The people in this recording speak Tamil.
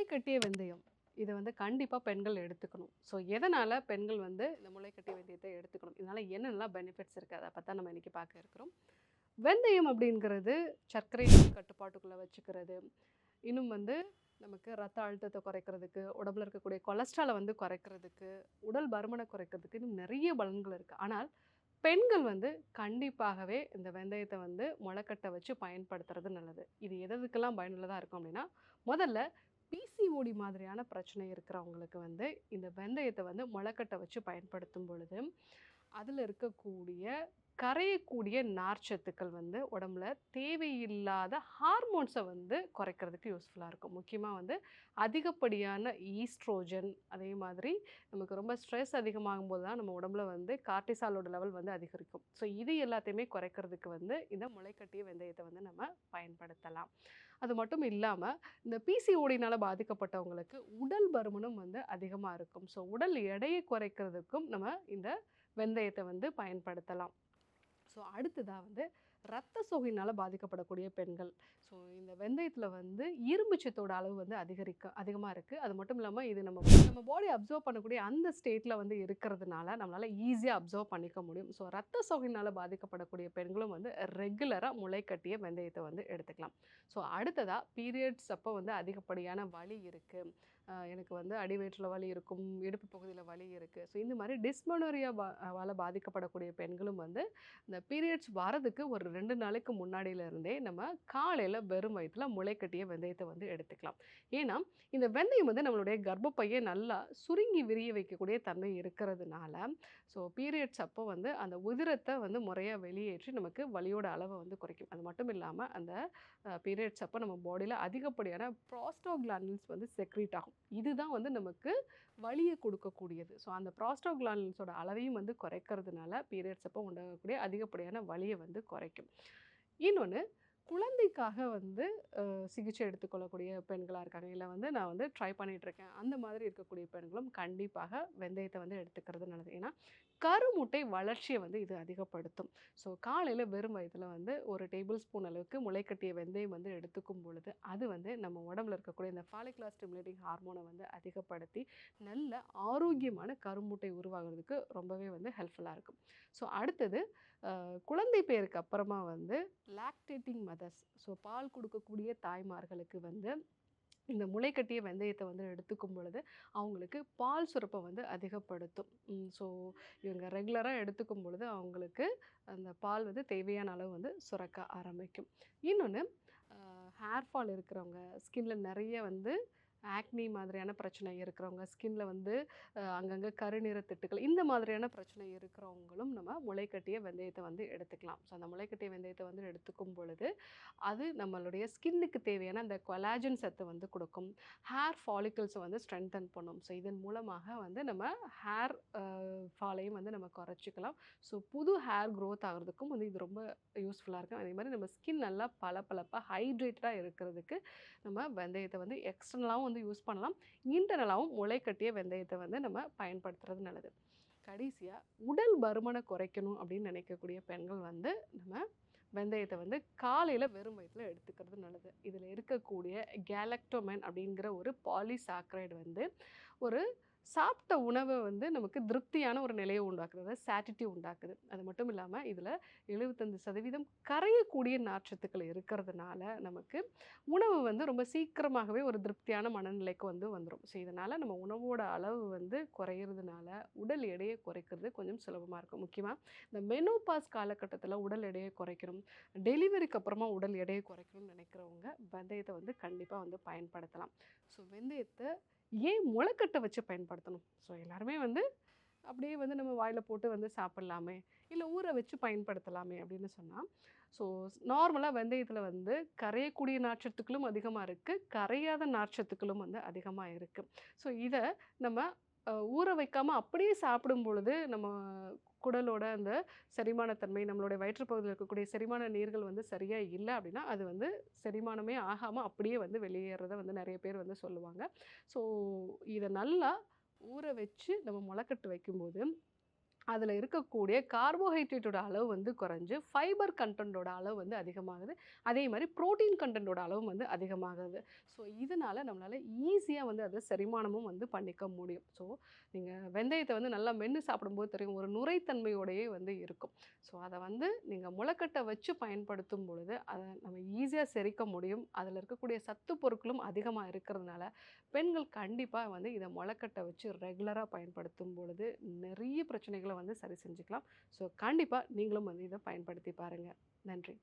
முளை கட்டிய வெந்தயம். இதை வந்து கண்டிப்பாக பெண்கள் எடுத்துக்கணும். ஸோ எதனால் பெண்கள் வந்து இந்த முளை கட்டிய வெந்தயத்தை எடுத்துக்கணும்? இதனால் என்னென்னலாம் பெனிஃபிட்ஸ் இருக்குது அதை பார்த்தா நம்ம இன்றைக்கி பார்க்க இருக்கிறோம். வெந்தயம் அப்படிங்கிறது சர்க்கரை கட்டுப்பாட்டுக்குள்ளே வச்சுக்கிறது. இன்னும் வந்து நமக்கு ரத்த அழுத்தத்தை குறைக்கிறதுக்கு உடம்புல இருக்கக்கூடிய கொலஸ்ட்ராலை வந்து குறைக்கிறதுக்கு உடல் பருமனை குறைக்கிறதுக்கு இன்னும் நிறைய பலன்கள் இருக்குது ஆனால் பெண்கள் வந்து கண்டிப்பாகவே இந்த வெந்தயத்தை வந்து முளைக்கட்டை வச்சு பயன்படுத்துறது நல்லது. இது எதுக்கெல்லாம் பயனுள்ளதாக இருக்கும் அப்படின்னா முதல்ல பிசிஓடி மாதிரியான பிரச்சனை இருக்கிறவங்களுக்கு வந்து இந்த வெந்தயத்தை வந்து முளைக்கட்டை வச்சு பயன்படுத்தும் பொழுது அதில் இருக்கக்கூடிய கரையக்கூடிய நார்ச்சத்துக்கள் வந்து உடம்புல தேவையில்லாத ஹார்மோன்ஸை வந்து குறைக்கிறதுக்கு யூஸ்ஃபுல்லாக இருக்கும். முக்கியமாக வந்து அதிகப்படியான ஈஸ்ட்ரோஜன் அதே மாதிரி நமக்கு ரொம்ப ஸ்ட்ரெஸ் அதிகமாகும் போது தான் நம்ம உடம்புல வந்து கார்டிசாலோட லெவல் வந்து அதிகரிக்கும். ஸோ இது எல்லாத்தையுமே குறைக்கிறதுக்கு வந்து இந்த முளைக்கட்டிய வெந்தயத்தை வந்து நம்ம பயன்படுத்தலாம். அது மட்டும் இல்லாமல் இந்த பிசிஓடினால் பாதிக்கப்பட்டவங்களுக்கு உடல் பருமனும் வந்து அதிகமாக இருக்கும். ஸோ உடல் எடையை குறைக்கிறதுக்கும் நம்ம இந்த வெந்தயத்தை வந்து பயன்படுத்தலாம். ஸோ அடுத்ததாக வந்து ரத்த சோகையினால் பாதிக்கப்படக்கூடிய பெண்கள். ஸோ இந்த வெந்தயத்தில் வந்து இரும்பு சத்தோட அளவு வந்து அதிகரிக்க அதிகமாக இருக்குது அது மட்டும் இல்லாமல் இது நம்ம நம்ம பாடி அப்சர்வ் பண்ணக்கூடிய அந்த ஸ்டேட்டில் வந்து இருக்கிறதுனால நம்மளால் ஈஸியாக அப்சர்வ் பண்ணிக்க முடியும். ஸோ ரத்த சோகையினால் பாதிக்கப்படக்கூடிய பெண்களும் வந்து ரெகுலராக முளை கட்டிய வெந்தயத்தை வந்து எடுத்துக்கலாம். ஸோ அடுத்ததாக பீரியட்ஸ் அப்போ வந்து அதிகப்படியான வலி இருக்குது எனக்கு வந்து அடிவயிற்றில் வலி இருக்கும் இடுப்பு பகுதியில் வலி இருக்குது ஸோ இந்த மாதிரி டிஸ்மனோரியா வால் பாதிக்கப்படக்கூடிய பெண்களும் வந்து இந்த பீரியட்ஸ் வரதுக்கு ஒரு ரெண்டு நாளைக்கு முன்னாடியிலேருந்தே நம்ம காலையில் வெறும் வயிற்றில் முளைக்கட்டிய வெந்தயத்தை வந்து எடுத்துக்கலாம். ஏன்னா இந்த வெந்தயம் வந்து நம்மளுடைய கர்ப்பப்பையை நல்லா சுருங்கி விரிய வைக்கக்கூடிய தன்மை இருக்கிறதுனால ஸோ பீரியட்ஸ் அப்போ வந்து அந்த உதிரத்தை வந்து முறையாக வெளியேற்றி நமக்கு வலியோட அளவை வந்து குறைக்கும். அது மட்டும் இல்லாமல் அந்த பீரியட்ஸ் அப்போ நம்ம பாடியில் அதிகப்படியான ப்ராஸ்டோகிளானில்ஸ் வந்து செக்ரீட் ஆகும். இதுதான் வந்து நமக்கு வலியை கொடுக்கக்கூடியது. ஸோ அந்த ப்ராஸ்டோகிளான்ஸோட அளவையும் வந்து குறைக்கிறதுனால பீரியட்ஸ் அப்போ உண்டாகக்கூடிய அதிகப்படியான வலியை வந்து குறைக்கும். இன்னொன்று குழந்தைக்காக வந்து சிகிச்சை எடுத்துக்கொள்ளக்கூடிய பெண்களாக இருக்காங்க. இல்லை வந்து நான் வந்து ட்ரை இருக்கேன். அந்த மாதிரி இருக்கக்கூடிய பெண்களும் கண்டிப்பாக வெந்தயத்தை வந்து எடுத்துக்கிறது நல்லது. ஏன்னா கருமுட்டை வளர்ச்சியை வந்து இது அதிகப்படுத்தும். ஸோ காலையில் வெறும் வயதில் வந்து ஒரு டேபிள் ஸ்பூன் அளவுக்கு முளைக்கட்டிய வெந்தயம் வந்து எடுத்துக்கும் பொழுது அது வந்து நம்ம உடம்புல இருக்கக்கூடிய இந்த ஃபாலிகுலர் ஸ்டிமுலேட்டிங் ஹார்மோனை வந்து அதிகப்படுத்தி நல்ல ஆரோக்கியமான கருமுட்டை உருவாகிறதுக்கு ரொம்பவே வந்து ஹெல்ப்ஃபுல்லாக இருக்கும். ஸோ அடுத்தது குழந்தை பேருக்கு அப்புறமா வந்து லாக்டேட்டிங் மதர்ஸ் ஸோ பால் கொடுக்கக்கூடிய தாய்மார்களுக்கு வந்து இந்த முளைக்கட்டிய வெந்தயத்தை வந்து எடுத்துக்கும் பொழுது அவங்களுக்கு பால் சுரப்பை வந்து அதிகப்படுத்தும். ஸோ இவங்க ரெகுலராக எடுத்துக்கும் பொழுது அவங்களுக்கு அந்த பால் வந்து தேவையான அளவு வந்து சுரக்க ஆரம்பிக்கும். இன்னொன்று ஹேர் ஃபால் இருக்கிறவங்க ஸ்கின்ல நிறைய வந்து ஆக்னி மாதிரியான பிரச்சனை இருக்கிறவங்க ஸ்கின்ல வந்து அங்கங்கே கருநிற திட்டுகள் இந்த மாதிரியான பிரச்சனை இருக்கிறவங்களும் நம்ம முளைக்கட்டிய வெந்தயத்தை வந்து எடுத்துக்கலாம். ஸோ அந்த முளைக்கட்டிய வெந்தயத்தை வந்து எடுத்துக்கும் பொழுது அது நம்மளுடைய ஸ்கின்னுக்கு தேவையான அந்த கொலாஜன் சத்து வந்து கொடுக்கும். ஹேர் ஃபாலிக்கல்ஸை வந்து ஸ்ட்ரென்தன் பண்ணும். ஸோ இதன் மூலமாக வந்து நம்ம ஹேர் ஃபாலையும் வந்து நம்ம குறைச்சிக்கலாம். ஸோ புது ஹேர் க்ரோத் ஆகிறதுக்கும் வந்து இது ரொம்ப யூஸ்ஃபுல்லாக இருக்கும். அதே மாதிரி நம்ம ஸ்கின் நல்லா பளபளப்பாக ஹைட்ரேட்டடாக இருக்கிறதுக்கு நம்ம வெந்தயத்தை வந்து எக்ஸ்டர்னலாகவும் வந்து யூஸ் பண்ணலாம். இன்டர்னலாகவும் முளைக்கட்டிய வெந்தயத்தை வந்து நம்ம பயன்படுத்துறது நல்லது. கடைசியாக உடல் பருமனை குறைக்கணும் அப்படின்னு நினைக்கக்கூடிய பெண்கள் வந்து நம்ம வெந்தயத்தை வந்து காலையில் வெறும் வயிற்றில் எடுத்துக்கிறது நல்லது. இதில் இருக்கக்கூடிய கேலக்டோமேன் அப்படிங்கிற ஒரு பாலிசாக்ரைடு வந்து ஒரு சாப்பிட்ட உணவை வந்து நமக்கு திருப்தியான ஒரு நிலையை உண்டாக்குறது சாட்டிட்டி உண்டாக்குது. அது மட்டும் இல்லாமல் இதில் எழுபத்தஞ்சு சதவீதம் கரையக்கூடிய நார்ச்சத்துக்கள் இருக்கிறதுனால நமக்கு உணவு வந்து ரொம்ப சீக்கிரமாகவே ஒரு திருப்தியான மனநிலைக்கு வந்து வந்துடும் ஸோ இதனால் நம்ம உணவோட அளவு வந்து குறையிறதுனால உடல் எடையை குறைக்கிறது கொஞ்சம் சுலபமாக இருக்கும். முக்கியமாக இந்த மெனோபாஸ் காலகட்டத்தில் உடல் எடையை குறைக்கணும். டெலிவரிக்கு அப்புறமா உடல் எடையை குறைக்கணும்னு நினைக்கிறவங்க வெந்தயத்தை வந்து கண்டிப்பாக வந்து பயன்படுத்தலாம். ஸோ வெந்தயத்தை ஏன் முளைக்கட்டை வச்சு பயன்படுத்தணும்? ஸோ எல்லாருமே வந்து அப்படியே வந்து நம்ம வாயில் போட்டு வந்து சாப்பிட்லாமே இல்லை ஊற வச்சு பயன்படுத்தலாமே அப்படின்னு சொன்னால் ஸோ நார்மலாக வெந்தயத்தில் வந்து கரையக்கூடிய நார்ச்சத்துக்களும் அதிகமாக இருக்குது கரையாத நார்ச்சத்துக்களும் வந்து அதிகமாக இருக்குது ஸோ இதை நம்ம ஊற வைக்காமல் அப்படியே சாப்பிடும் பொழுது நம்ம குடலோட அந்த செரிமானத்தன்மை நம்மளுடைய வயிற்றுப்பகுதியில் இருக்கக்கூடிய செரிமான நீர்கள் வந்து சரியாக இல்லை அப்படின்னா அது வந்து செரிமானமே ஆகாமல் அப்படியே வந்து வெளியேறத வந்து நிறைய பேர் வந்து சொல்லுவாங்க. ஸோ இதை நல்லா ஊற வச்சு நம்ம முளைக்கட்டு வைக்கும்போது அதில் இருக்கக்கூடிய கார்போஹைட்ரேட்டோட அளவு வந்து குறைஞ்சு ஃபைபர் கண்டென்ட்டோட அளவு வந்து அதிகமாகுது. அதே மாதிரி புரோட்டீன் கண்டென்ட்டோட அளவும் வந்து அதிகமாகுது. ஸோ இதனால் நம்மளால் ஈஸியாக வந்து அதை செரிமானமும் வந்து பண்ணிக்க முடியும். ஸோ நீங்கள் வெந்தயத்தை வந்து நல்லா மென்று சாப்பிடும்போது தெரியும் ஒரு நுரைத்தன்மையோடையே வந்து இருக்கும். ஸோ அதை வந்து நீங்கள் முளைக்கட்டை வச்சு பயன்படுத்தும் பொழுது அதை நம்ம ஈஸியாக செரிக்க முடியும். அதில் இருக்கக்கூடிய சத்து பொருட்களும் அதிகமாக இருக்கிறதுனால பெண்கள் கண்டிப்பாக வந்து இதை முளைக்கட்டை வச்சு ரெகுலராக பயன்படுத்தும் பொழுது நிறைய பிரச்சனைகளை வந்து சரி செஞ்சுக்கலாம். ஸோ கண்டிப்பாக நீங்களும் வந்து இதை பயன்படுத்தி பாருங்கள் நன்றி.